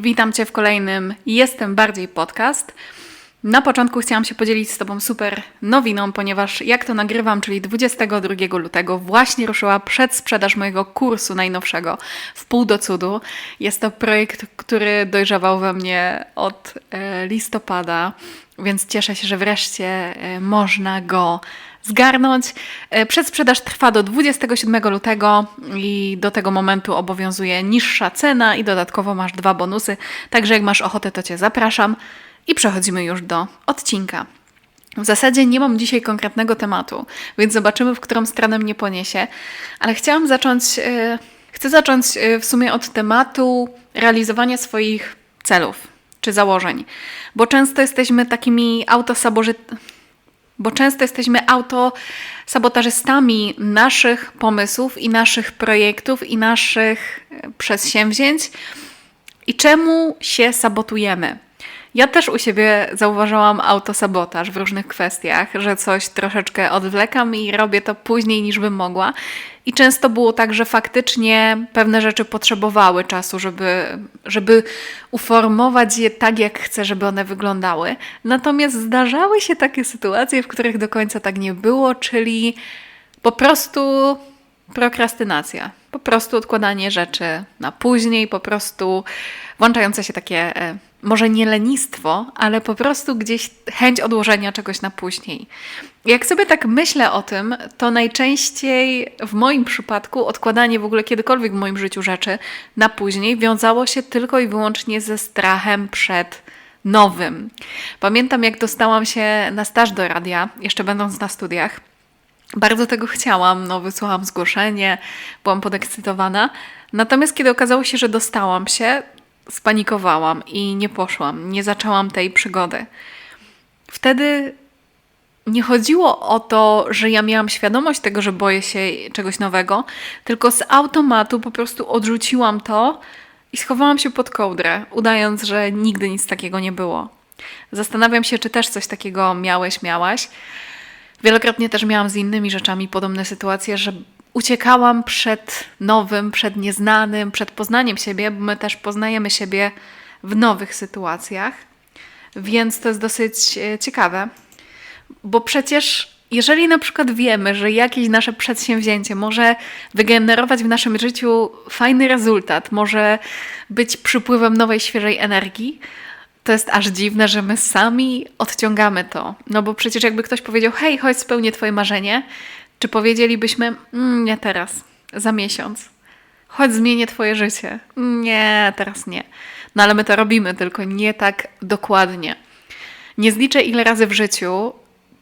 Witam Cię w kolejnym Jestem Bardziej podcast. Na początku chciałam się podzielić z Tobą super nowiną, ponieważ jak to nagrywam, czyli 22 lutego, właśnie ruszyła przedsprzedaż mojego kursu najnowszego w pół do cudu. Jest to projekt, który dojrzewał we mnie od e, listopada, więc cieszę się, że wreszcie e, można go zgarnąć. E, Przedsprzedaż trwa do 27 lutego i do tego momentu obowiązuje niższa cena i dodatkowo masz dwa bonusy. Także jak masz ochotę, to Cię zapraszam i przechodzimy już do odcinka. W zasadzie nie mam dzisiaj konkretnego tematu, więc zobaczymy, w którą stronę mnie poniesie, ale chciałam zacząć, e, chcę zacząć e, w sumie od tematu realizowania swoich celów czy założeń, bo często jesteśmy takimi autosaboży bo często jesteśmy autosabotażystami naszych pomysłów i naszych projektów i naszych e, przedsięwzięć. I czemu się sabotujemy? Ja też u siebie zauważyłam autosabotaż w różnych kwestiach, że coś troszeczkę odwlekam i robię to później niż bym mogła. I często było tak, że faktycznie pewne rzeczy potrzebowały czasu, żeby, żeby uformować je tak, jak chcę, żeby one wyglądały. Natomiast zdarzały się takie sytuacje, w których do końca tak nie było, czyli po prostu prokrastynacja. Po prostu odkładanie rzeczy na później, po prostu włączające się takie, e, może nie lenistwo, ale po prostu gdzieś chęć odłożenia czegoś na później. Jak sobie tak myślę o tym, to najczęściej w moim przypadku odkładanie w ogóle kiedykolwiek w moim życiu rzeczy na później wiązało się tylko i wyłącznie ze strachem przed nowym. Pamiętam, jak dostałam się na staż do radia, jeszcze będąc na studiach. Bardzo tego chciałam, no wysłałam zgłoszenie, byłam podekscytowana. Natomiast kiedy okazało się, że dostałam się, spanikowałam i nie poszłam, nie zaczęłam tej przygody. Wtedy nie chodziło o to, że ja miałam świadomość tego, że boję się czegoś nowego, tylko z automatu po prostu odrzuciłam to i schowałam się pod kołdrę, udając, że nigdy nic takiego nie było. Zastanawiam się, czy też coś takiego miałeś, miałaś. Wielokrotnie też miałam z innymi rzeczami podobne sytuacje, że uciekałam przed nowym, przed nieznanym, przed poznaniem siebie, bo my też poznajemy siebie w nowych sytuacjach. Więc to jest dosyć e, ciekawe, bo przecież jeżeli na przykład wiemy, że jakieś nasze przedsięwzięcie może wygenerować w naszym życiu fajny rezultat, może być przypływem nowej, świeżej energii, to jest aż dziwne, że my sami odciągamy to. No bo przecież jakby ktoś powiedział, hej, chodź spełnię twoje marzenie, czy powiedzielibyśmy, mm, nie teraz, za miesiąc. Chodź zmienię twoje życie. Nie, teraz nie. No ale my to robimy, tylko nie tak dokładnie. Nie zliczę ile razy w życiu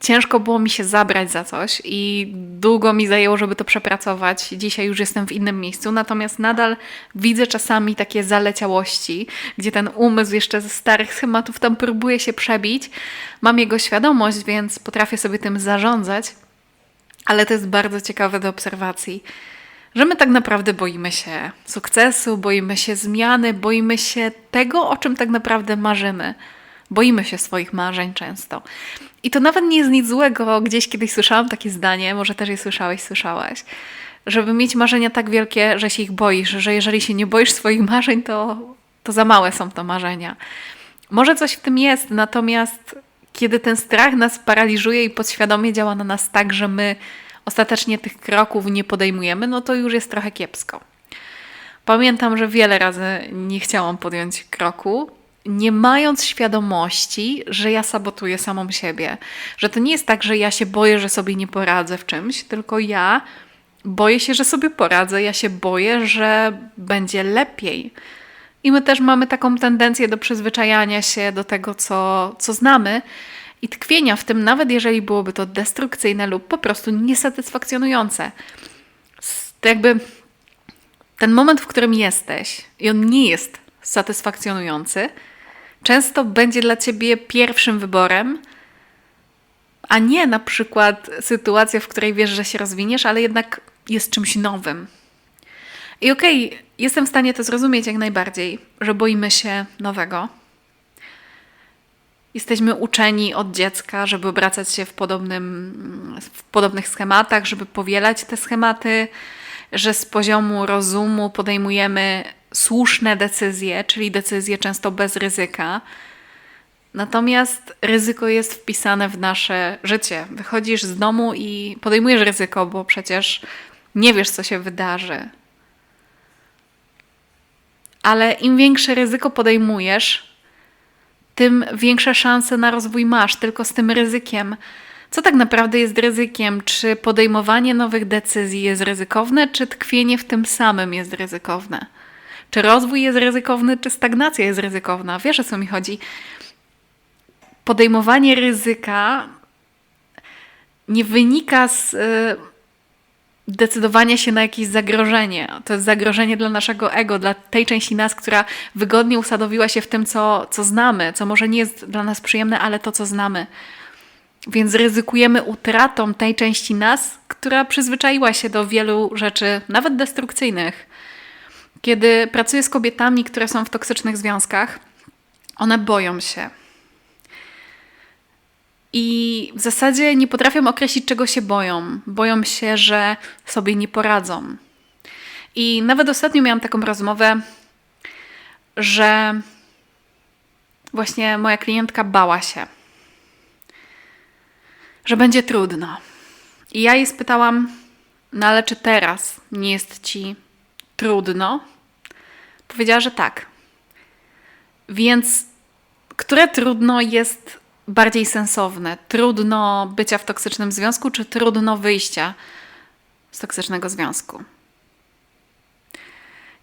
ciężko było mi się zabrać za coś i długo mi zajęło, żeby to przepracować. Dzisiaj już jestem w innym miejscu, natomiast nadal widzę czasami takie zaleciałości, gdzie ten umysł jeszcze ze starych schematów tam próbuje się przebić. Mam jego świadomość, więc potrafię sobie tym zarządzać, ale to jest bardzo ciekawe do obserwacji. Że my tak naprawdę boimy się sukcesu, boimy się zmiany, boimy się tego, o czym tak naprawdę marzymy. Boimy się swoich marzeń często. I to nawet nie jest nic złego. Gdzieś kiedyś słyszałam takie zdanie, może też je słyszałeś, słyszałaś, żeby mieć marzenia tak wielkie, że się ich boisz, że jeżeli się nie boisz swoich marzeń, to, to za małe są to marzenia. Może coś w tym jest, natomiast kiedy ten strach nas paraliżuje i podświadomie działa na nas tak, że my ostatecznie tych kroków nie podejmujemy, no to już jest trochę kiepsko. Pamiętam, że wiele razy nie chciałam podjąć kroku, nie mając świadomości, że ja sabotuję samą siebie. Że to nie jest tak, że ja się boję, że sobie nie poradzę w czymś, tylko ja boję się, że sobie poradzę, ja się boję, że będzie lepiej. I my też mamy taką tendencję do przyzwyczajania się do tego, co, co znamy i tkwienia w tym, nawet jeżeli byłoby to destrukcyjne lub po prostu niesatysfakcjonujące. To jakby ten moment, w którym jesteś i on nie jest satysfakcjonujący, często będzie dla ciebie pierwszym wyborem, a nie na przykład sytuacja, w której wiesz, że się rozwiniesz, ale jednak jest czymś nowym. I okej, okay, jestem w stanie to zrozumieć jak najbardziej, że boimy się nowego. Jesteśmy uczeni od dziecka, żeby obracać się w, podobnym, w podobnych schematach, żeby powielać te schematy, że z poziomu rozumu podejmujemy słuszne decyzje, czyli decyzje często bez ryzyka. Natomiast ryzyko jest wpisane w nasze życie. Wychodzisz z domu i podejmujesz ryzyko, bo przecież nie wiesz, co się wydarzy. Ale im większe ryzyko podejmujesz, tym większe szanse na rozwój masz, tylko z tym ryzykiem. Co tak naprawdę jest ryzykiem? Czy podejmowanie nowych decyzji jest ryzykowne, czy tkwienie w tym samym jest ryzykowne? Czy rozwój jest ryzykowny, czy stagnacja jest ryzykowna? Wiesz o co mi chodzi? Podejmowanie ryzyka nie wynika z y, decydowania się na jakieś zagrożenie. To jest zagrożenie dla naszego ego, dla tej części nas, która wygodnie usadowiła się w tym, co, co znamy, co może nie jest dla nas przyjemne, ale to, co znamy. Więc ryzykujemy utratą tej części nas, która przyzwyczaiła się do wielu rzeczy, nawet destrukcyjnych. Kiedy pracuję z kobietami, które są w toksycznych związkach, one boją się. I w zasadzie nie potrafią określić, czego się boją. Boją się, że sobie nie poradzą. I nawet ostatnio miałam taką rozmowę, że właśnie moja klientka bała się, że będzie trudno. I ja jej spytałam, no ale czy teraz nie jest ci trudno? Powiedziała, że tak. Więc które trudno jest bardziej sensowne? Trudno bycia w toksycznym związku, czy trudno wyjścia z toksycznego związku?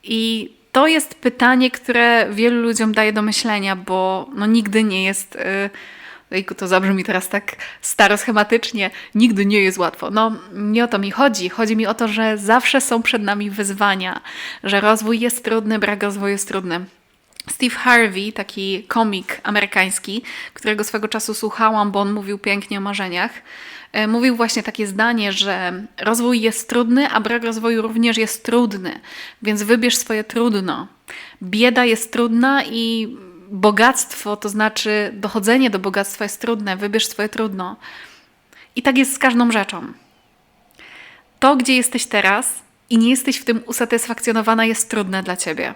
I to jest pytanie, które wielu ludziom daje do myślenia, bo no, nigdy nie jest. Yy, to zabrzmi teraz tak staro schematycznie, nigdy nie jest łatwo. No, nie o to mi chodzi. Chodzi mi o to, że zawsze są przed nami wyzwania, że rozwój jest trudny, brak rozwoju jest trudny. Steve Harvey, taki komik amerykański, którego swego czasu słuchałam, bo on mówił pięknie o marzeniach, e, mówił właśnie takie zdanie, że rozwój jest trudny, a brak rozwoju również jest trudny, więc wybierz swoje trudno. Bieda jest trudna i bogactwo, to znaczy dochodzenie do bogactwa jest trudne, wybierz swoje trudno. I tak jest z każdą rzeczą. To, gdzie jesteś teraz i nie jesteś w tym usatysfakcjonowana, jest trudne dla ciebie.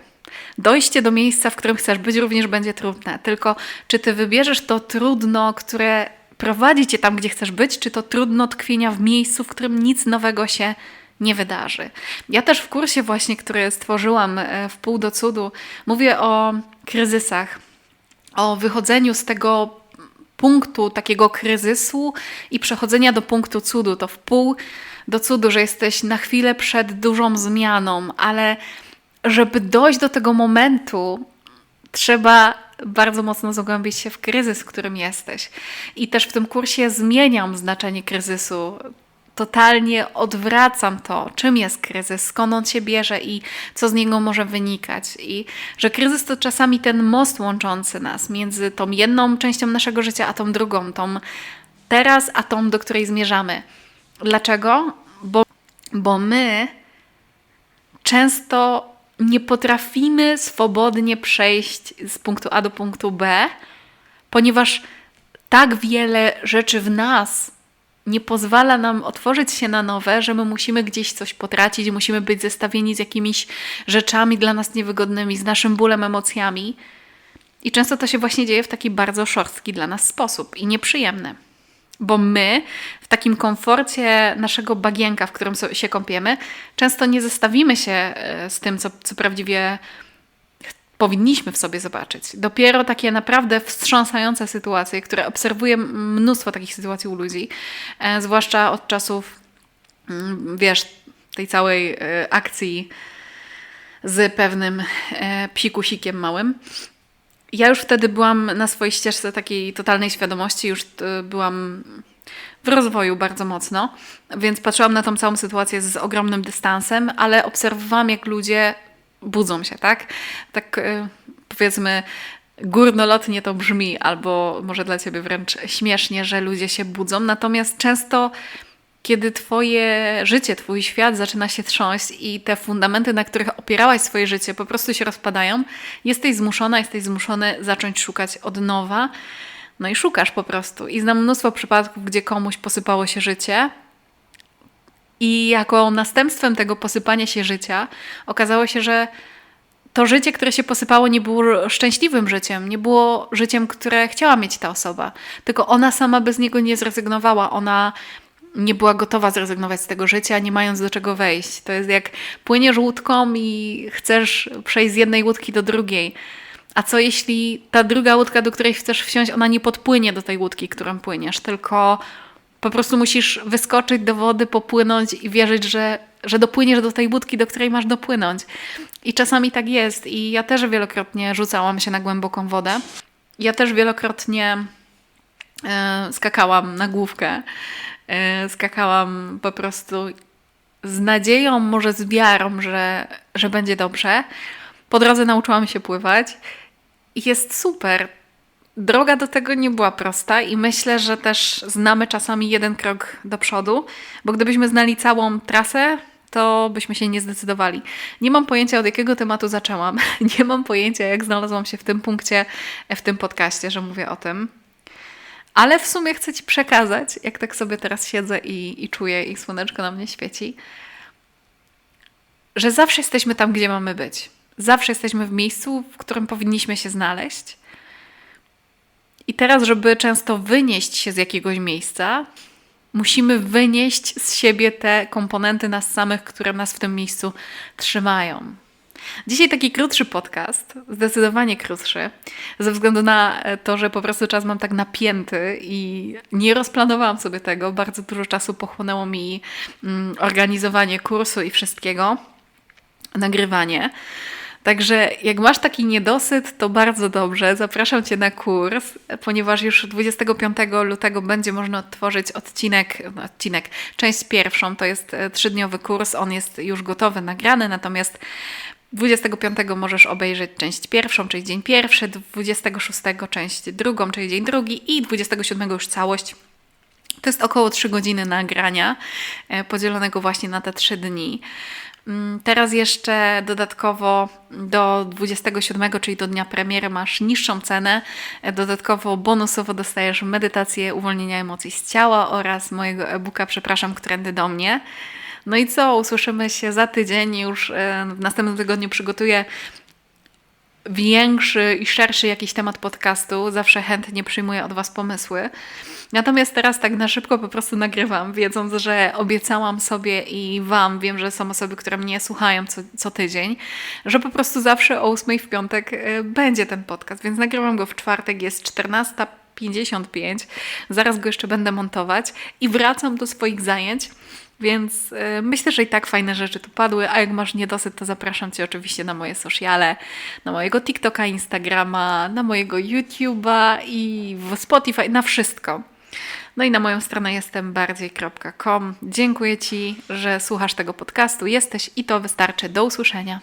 Dojście do miejsca, w którym chcesz być, również będzie trudne. Tylko czy ty wybierzesz to trudno, które prowadzi cię tam, gdzie chcesz być, czy to trudno tkwienia w miejscu, w którym nic nowego się nie wydarzy. Ja też w kursie właśnie, który stworzyłam e, w pół do cudu, mówię o kryzysach, o wychodzeniu z tego punktu takiego kryzysu i przechodzenia do punktu cudu. To w pół do cudu, że jesteś na chwilę przed dużą zmianą, ale żeby dojść do tego momentu, trzeba bardzo mocno zagłębić się w kryzys, w którym jesteś. I też w tym kursie zmieniam znaczenie kryzysu. Totalnie odwracam to, czym jest kryzys, skąd on się bierze i co z niego może wynikać. I że kryzys to czasami ten most łączący nas między tą jedną częścią naszego życia, a tą drugą, tą teraz, a tą, do której zmierzamy. Dlaczego? Bo, bo my często nie potrafimy swobodnie przejść z punktu A do punktu B, ponieważ tak wiele rzeczy w nas nie pozwala nam otworzyć się na nowe, że my musimy gdzieś coś potracić, musimy być zestawieni z jakimiś rzeczami dla nas niewygodnymi, z naszym bólem, emocjami. I często to się właśnie dzieje w taki bardzo szorstki dla nas sposób i nieprzyjemny. Bo my w takim komforcie naszego bagienka, w którym się kąpiemy, często nie zestawimy się e, z tym, co, co prawdziwie powinniśmy w sobie zobaczyć. Dopiero takie naprawdę wstrząsające sytuacje, które obserwuję mnóstwo takich sytuacji u ludzi, e, zwłaszcza od czasów, mm, wiesz, tej całej e, akcji z pewnym psikusikiem małym, ja już wtedy byłam na swojej ścieżce takiej totalnej świadomości, już e, byłam w rozwoju bardzo mocno, więc patrzyłam na tą całą sytuację z ogromnym dystansem, ale obserwowałam, jak ludzie budzą się, tak? Tak e, powiedzmy, górnolotnie to brzmi, albo może dla ciebie wręcz śmiesznie, że ludzie się budzą, natomiast często kiedy Twoje życie, Twój świat zaczyna się trząść i te fundamenty, na których opierałaś swoje życie, po prostu się rozpadają, jesteś zmuszona, jesteś zmuszony zacząć szukać od nowa. No i szukasz po prostu. I znam mnóstwo przypadków, gdzie komuś posypało się życie, i jako następstwem tego posypania się życia okazało się, że to życie, które się posypało, nie było szczęśliwym życiem, nie było życiem, które chciała mieć ta osoba. Tylko ona sama bez niego nie zrezygnowała. Ona nie była gotowa zrezygnować z tego życia, nie mając do czego wejść. To jest jak płyniesz łódką i chcesz przejść z jednej łódki do drugiej. A co jeśli ta druga łódka, do której chcesz wsiąść, ona nie podpłynie do tej łódki, którą płyniesz, tylko po prostu musisz wyskoczyć do wody, popłynąć i wierzyć, że, że dopłyniesz do tej łódki, do której masz dopłynąć. I czasami tak jest. I ja też wielokrotnie rzucałam się na głęboką wodę. Ja też wielokrotnie e, skakałam na główkę. E, skakałam po prostu z nadzieją, może z wiarą, że, że będzie dobrze. Po drodze nauczyłam się pływać i jest super. Droga do tego nie była prosta i myślę, że też znamy czasami jeden krok do przodu, bo gdybyśmy znali całą trasę, to byśmy się nie zdecydowali. Nie mam pojęcia, od jakiego tematu zaczęłam. Nie mam pojęcia, jak znalazłam się w tym punkcie, w tym podcaście, że mówię o tym. Ale w sumie chcę Ci przekazać, jak tak sobie teraz siedzę i, i czuję, i słoneczko na mnie świeci, że zawsze jesteśmy tam, gdzie mamy być. Zawsze jesteśmy w miejscu, w którym powinniśmy się znaleźć. I teraz, żeby często wynieść się z jakiegoś miejsca, musimy wynieść z siebie te komponenty nas samych, które nas w tym miejscu trzymają. Dzisiaj taki krótszy podcast, zdecydowanie krótszy, ze względu na to, że po prostu czas mam tak napięty i nie rozplanowałam sobie tego. Bardzo dużo czasu pochłonęło mi mm, organizowanie kursu i wszystkiego, nagrywanie. Także jak masz taki niedosyt, to bardzo dobrze. Zapraszam Cię na kurs, ponieważ już 25 lutego będzie można odtworzyć odcinek, no, odcinek, część pierwszą. To jest e, trzydniowy kurs, on jest już gotowy, nagrany, natomiast 25 możesz obejrzeć część pierwszą, czyli dzień pierwszy, 26 część drugą, czyli dzień drugi i 27 już całość. To jest około 3 godziny nagrania, e, podzielonego właśnie na te 3 dni. Mm, teraz jeszcze dodatkowo do 27, czyli do dnia premiery, masz niższą cenę. E, dodatkowo bonusowo dostajesz medytację uwolnienia emocji z ciała oraz mojego e-booka Przepraszam, którędy do mnie. No i co? Usłyszymy się za tydzień. Już e, w następnym tygodniu przygotuję większy i szerszy jakiś temat podcastu. Zawsze chętnie przyjmuję od Was pomysły. Natomiast teraz tak na szybko po prostu nagrywam, wiedząc, że obiecałam sobie i Wam, wiem, że są osoby, które mnie słuchają co, co tydzień, że po prostu zawsze o 8 w piątek e, będzie ten podcast, więc nagrywam go w czwartek, jest 14. 55. Zaraz go jeszcze będę montować i wracam do swoich zajęć. Więc y, myślę, że i tak fajne rzeczy tu padły, a jak masz niedosyt, to zapraszam Cię oczywiście na moje sociale, na mojego TikToka, Instagrama, na mojego YouTube'a i w Spotify, na wszystko. No i na moją stronę jestem bardziej.com. Dziękuję Ci, że słuchasz tego podcastu. Jesteś i to wystarczy. Do usłyszenia.